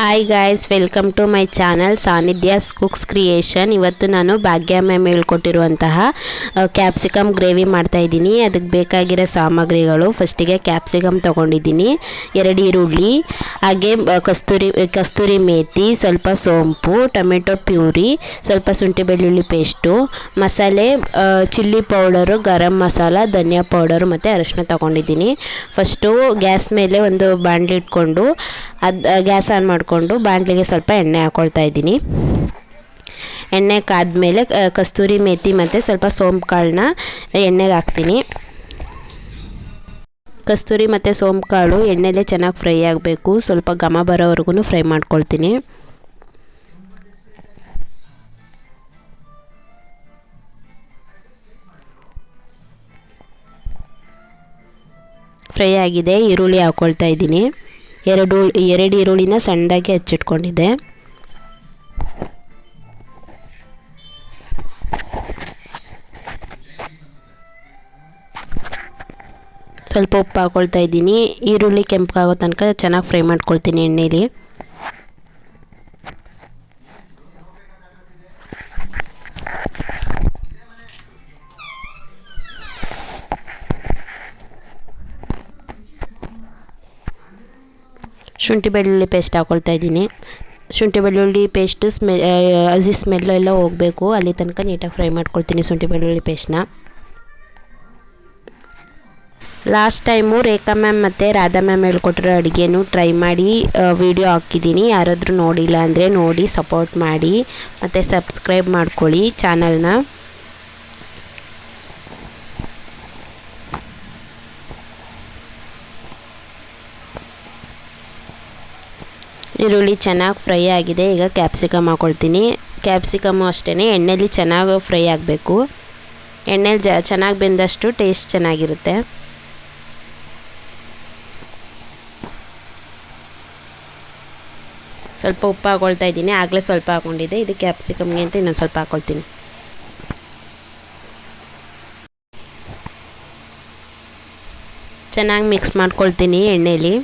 Hi guys welcome to my channel Sannidhya's cooks creation ಇವತ್ತು ನಾನು ಭಾಗ್ಯ ma'am ಹೇಳ್ಕೊಟ್ಟಿರುವಂತಹ capsicum gravy ಮಾಡ್ತಾ ಇದ್ದೀನಿ. ಅದಕ್ಕೆ ಬೇಕಾಗಿರೋ ಸಾಮಗ್ರಿಗಳು. ಫಸ್ಟಿಗೆ ಕ್ಯಾಪ್ಸಿಕಮ್ ತೊಗೊಂಡಿದ್ದೀನಿ. ಎರಡು ಈರುಳ್ಳಿ, ಹಾಗೆ ಕಸ್ತೂರಿ ಕಸ್ತೂರಿ ಮೇತಿ, ಸ್ವಲ್ಪ ಸೋಂಪು, ಟೊಮೆಟೊ ಪ್ಯೂರಿ, ಸ್ವಲ್ಪ ಶುಂಠಿ ಬೆಳ್ಳುಳ್ಳಿ ಪೇಸ್ಟು ಮಸಾಲೆ ಚಿಲ್ಲಿ ಪೌಡರು ಗರಂ ಮಸಾಲ ಧನಿಯಾ ಪೌಡರು ಮತ್ತು ಅರಶಿನ ತೊಗೊಂಡಿದ್ದೀನಿ. ಫಸ್ಟು ಗ್ಯಾಸ್ ಮೇಲೆ ಒಂದು ಬಾಣಲಿ ಇಟ್ಕೊಂಡು, ಅದು ಗ್ಯಾಸ್ ಆನ್ ಮಾಡಿಕೊಂಡು ಬಾಣಲಿಗೆ ಸ್ವಲ್ಪ ಎಣ್ಣೆ ಹಾಕ್ಕೊಳ್ತಾ ಇದ್ದೀನಿ. ಎಣ್ಣೆ ಕಾದ್ಮೇಲೆ ಕಸ್ತೂರಿ ಮೇಥಿ ಮತ್ತು ಸ್ವಲ್ಪ ಸೋಂಪು ಕಾಳನ್ನ ಎಣ್ಣೆಗೆ ಹಾಕ್ತೀನಿ. ಕಸ್ತೂರಿ ಮತ್ತು ಸೋಂಪು ಕಾಳು ಎಣ್ಣೆಲೆ ಚೆನ್ನಾಗಿ ಫ್ರೈ ಆಗಬೇಕು. ಸ್ವಲ್ಪ ಘಮ ಬರೋವರೆಗೂ ಫ್ರೈ ಮಾಡ್ಕೊಳ್ತೀನಿ. ಫ್ರೈ ಆಗಿದೆ, ಈರುಳ್ಳಿ ಹಾಕ್ಕೊಳ್ತಾ ಇದ್ದೀನಿ. ಎರಡು ಎರಡು ಈರುಳ್ಳಿನ ಸಣ್ಣದಾಗಿ ಹಚ್ಚಿಟ್ಕೊಂಡಿದ್ದೆ. ಸ್ವಲ್ಪ ಉಪ್ಪು ಹಾಕ್ಕೊಳ್ತಾ ಇದ್ದೀನಿ. ಈರುಳ್ಳಿ ಕೆಂಪಗಾಗೋ ತನಕ ಚೆನ್ನಾಗಿ ಫ್ರೈ ಮಾಡ್ಕೊಳ್ತೀನಿ ಎಣ್ಣೆಲಿ. ಶುಂಠಿ ಬೆಳ್ಳುಳ್ಳಿ ಪೇಸ್ಟ್ ಹಾಕ್ಕೊಳ್ತಾ ಇದ್ದೀನಿ. ಶುಂಠಿ ಬೆಳ್ಳುಳ್ಳಿ ಪೇಸ್ಟ್ ಸ್ಮೆ ಅಜಿ ಸ್ಮೆಲ್ಲು ಎಲ್ಲ ಹೋಗಬೇಕು. ಅಲ್ಲಿ ತನಕ ನೀಟಾಗಿ ಫ್ರೈ ಮಾಡ್ಕೊಳ್ತೀನಿ ಶುಂಠಿ ಬೆಳ್ಳುಳ್ಳಿ ಪೇಸ್ಟ್ನ ಲಾಸ್ಟ್ ಟೈಮು ರೇಖಾ ಮ್ಯಾಮ್ ಮತ್ತು ರಾಧಾ ಮ್ಯಾಮ್ ಹೇಳ್ಕೊಟ್ಟಿರೋ ಅಡುಗೆನೂ ಟ್ರೈ ಮಾಡಿ ವಿಡಿಯೋ ಹಾಕಿದ್ದೀನಿ. ಯಾರಾದರೂ ನೋಡಿಲ್ಲ ಅಂದರೆ ನೋಡಿ ಸಪೋರ್ಟ್ ಮಾಡಿ, ಮತ್ತು ಸಬ್ಸ್ಕ್ರೈಬ್ ಮಾಡ್ಕೊಳ್ಳಿ ಚಾನಲ್ನ ಈರುಳ್ಳಿ ಚೆನ್ನಾಗಿ ಫ್ರೈ ಆಗಿದೆ, ಈಗ ಕ್ಯಾಪ್ಸಿಕಮ್ ಹಾಕ್ಕೊಳ್ತೀನಿ ಕ್ಯಾಪ್ಸಿಕಮ್ಮು ಅಷ್ಟೇ ಎಣ್ಣೆಯಲ್ಲಿ ಚೆನ್ನಾಗಿ ಫ್ರೈ ಆಗಬೇಕು. ಎಣ್ಣೆಲಿ ಜ, ಚೆನ್ನಾಗಿ ಬೆಂದಷ್ಟು ಟೇಸ್ಟ್ ಚೆನ್ನಾಗಿರುತ್ತೆ. ಸ್ವಲ್ಪ ಉಪ್ಪು ಹಾಕೊಳ್ತಾ ಇದ್ದೀನಿ, ಆಗಲೇ ಸ್ವಲ್ಪ ಹಾಕ್ಕೊಂಡಿದ್ದೆ ಇದು ಕ್ಯಾಪ್ಸಿಕಮ್ಗೆ ಅಂತ ಇನ್ನೊಂದು ಸ್ವಲ್ಪ ಹಾಕ್ಕೊಳ್ತೀನಿ ಚೆನ್ನಾಗಿ ಮಿಕ್ಸ್ ಮಾಡ್ಕೊಳ್ತೀನಿ ಎಣ್ಣೆಲಿ.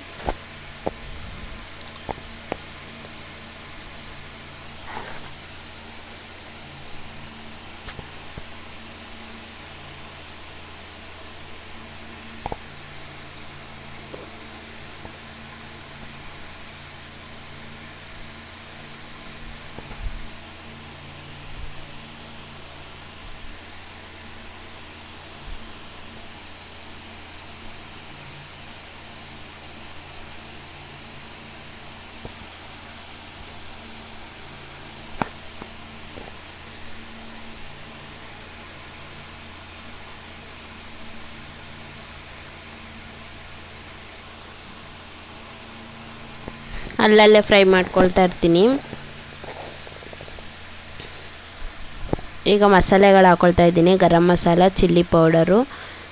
ಅಲ್ಲಲ್ಲೇ ಫ್ರೈ ಮಾಡ್ಕೊಳ್ತಾ ಇರ್ತೀನಿ. ಈಗ ಮಸಾಲೆಗಳು ಹಾಕ್ಕೊಳ್ತಾ ಇದ್ದೀನಿ. ಗರಂ ಮಸಾಲ, ಚಿಲ್ಲಿ ಪೌಡರು,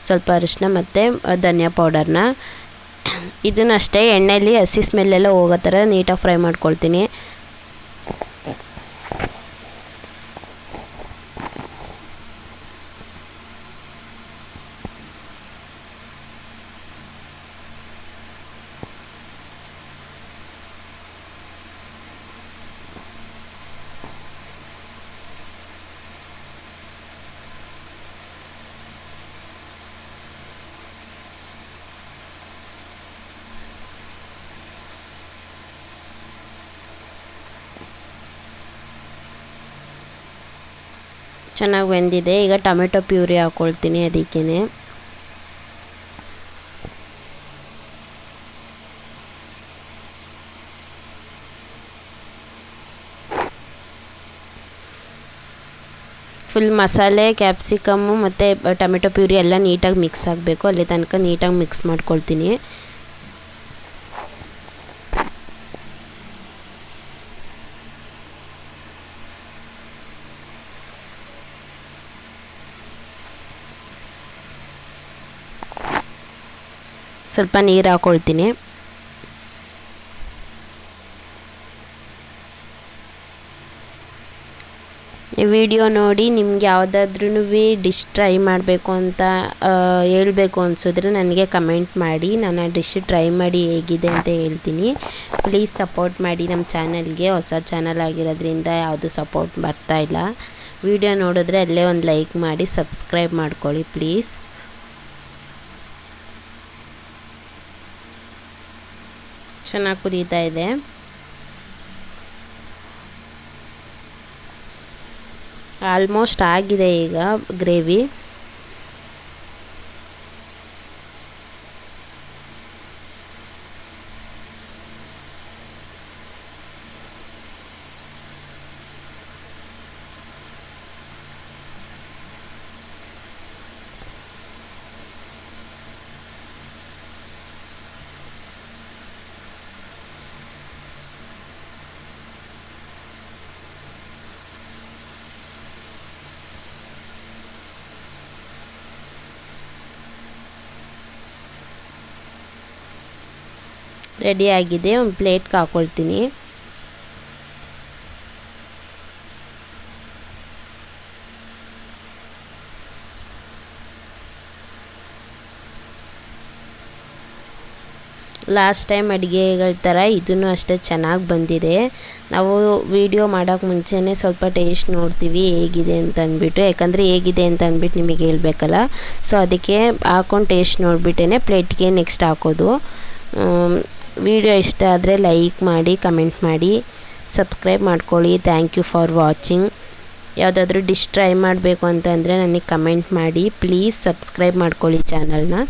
ಸ್ವಲ್ಪ ಅರಿಶಿನ ಮತ್ತು ಧನಿಯಾ ಪೌಡರ್ನ. ಇದನ್ನಷ್ಟೇ ಎಣ್ಣೆಯಲ್ಲಿ ಹಸಿ ಸ್ಮೆಲ್ಲೆಲ್ಲ ಹೋಗೋ ಥರ ನೀಟಾಗಿ ಫ್ರೈ ಮಾಡ್ಕೊಳ್ತೀನಿ. ಚೆನ್ನಾಗಿ ಬೆಂದಿದೆ. ಈಗ ಟೊಮೆಟೊ ಪ್ಯೂರಿ ಹಾಕ್ಕೊಳ್ತೀನಿ ಅದಕ್ಕೇ ಫುಲ್ ಮಸಾಲೆ ಕ್ಯಾಪ್ಸಿಕಮ್ಮು ಮತ್ತು ಟೊಮೆಟೊ ಪ್ಯೂರಿ ಎಲ್ಲ ನೀಟಾಗಿ ಮಿಕ್ಸ್ ಆಗಬೇಕು. ಅಲ್ಲಿ ತನಕ ನೀಟಾಗಿ ಮಿಕ್ಸ್ ಮಾಡ್ಕೊಳ್ತೀನಿ. ಸ್ವಲ್ಪ ನೀರು ಹಾಕ್ಕೊಳ್ತೀನಿ ವಿಡಿಯೋ ನೋಡಿ ನಿಮ್ಗೆ ಯಾವುದಾದ್ರೂ ಡಿಶ್ ಟ್ರೈ ಮಾಡಬೇಕು ಅಂತ ಹೇಳಬೇಕು ಅನಿಸಿದ್ರೆ ನನಗೆ ಕಮೆಂಟ್ ಮಾಡಿ. ನಾನು ಆ ಡಿಶ್ ಟ್ರೈ ಮಾಡಿ ಹೇಗಿದೆ ಅಂತ ಹೇಳ್ತೀನಿ. ಪ್ಲೀಸ್ ಸಪೋರ್ಟ್ ಮಾಡಿ ನಮ್ಮ ಚಾನಲ್ಗೆ ಹೊಸ ಚಾನಲ್ ಆಗಿರೋದ್ರಿಂದ ಯಾವುದು ಸಪೋರ್ಟ್ ಬರ್ತಾ ಇಲ್ಲ. ವಿಡಿಯೋ ನೋಡಿದ್ರೆ ಅಲ್ಲೇ ಒಂದು ಲೈಕ್ ಮಾಡಿ ಸಬ್ಸ್ಕ್ರೈಬ್ ಮಾಡ್ಕೊಳ್ಳಿ ಪ್ಲೀಸ್ ಚೆನ್ನಾಗಿ ಕುದೀತಾ ಇದೆ. ಆಲ್ಮೋಸ್ಟ್ ಆಗಿದೆ ಈಗ ಗ್ರೇವಿ. ರೆಡಿ ಆಗಿದೆ, ಒಂದು ಪ್ಲೇಟ್ಗೆ ಹಾಕ್ಕೊಳ್ತೀನಿ ಲಾಸ್ಟ್ ಟೈಮ್ ಅಡುಗೆಗಳ ಥರ ಇದನ್ನು ಅಷ್ಟೇ ಚೆನ್ನಾಗಿ ಬಂದಿದೆ. ನಾವು ವಿಡಿಯೋ ಮಾಡೋಕ್ಕೆ ಮುಂಚೆನೇ ಸ್ವಲ್ಪ ಟೇಸ್ಟ್ ನೋಡ್ತೀವಿ ಹೇಗಿದೆ ಅಂತ ಅಂದ್ಬಿಟ್ಟು, ಯಾಕಂದರೆ ಹೇಗಿದೆ ಅಂತ ಅಂದ್ಬಿಟ್ಟು ನಿಮಗೆ ಹೇಳಬೇಕಲ್ಲ. ಸೊ ಅದಕ್ಕೆ ಹಾಕೊಂಡು ಟೇಸ್ಟ್ ನೋಡಿಬಿಟ್ಟೇ ಪ್ಲೇಟ್ಗೆ ನೆಕ್ಸ್ಟ್ ಹಾಕೋದು. ವಿಡಿಯೋ ಇಷ್ಟ ಆದರೆ ಲೈಕ್ ಮಾಡಿ ಕಮೆಂಟ್ ಮಾಡಿ ಸಬ್ಸ್ಕ್ರೈಬ್ ಮಾಡ್ಕೊಳ್ಳಿ. ಥ್ಯಾಂಕ್ ಯು ಫಾರ್ ವಾಚಿಂಗ್ ಯಾವುದಾದ್ರೂ ಡಿಶ್ ಟ್ರೈ ಮಾಡಬೇಕು ಅಂತಂದರೆ ನನಗೆ ಕಮೆಂಟ್ ಮಾಡಿ. ಪ್ಲೀಸ್ ಸಬ್ಸ್ಕ್ರೈಬ್ ಮಾಡ್ಕೊಳ್ಳಿ ಚಾನಲ್ನ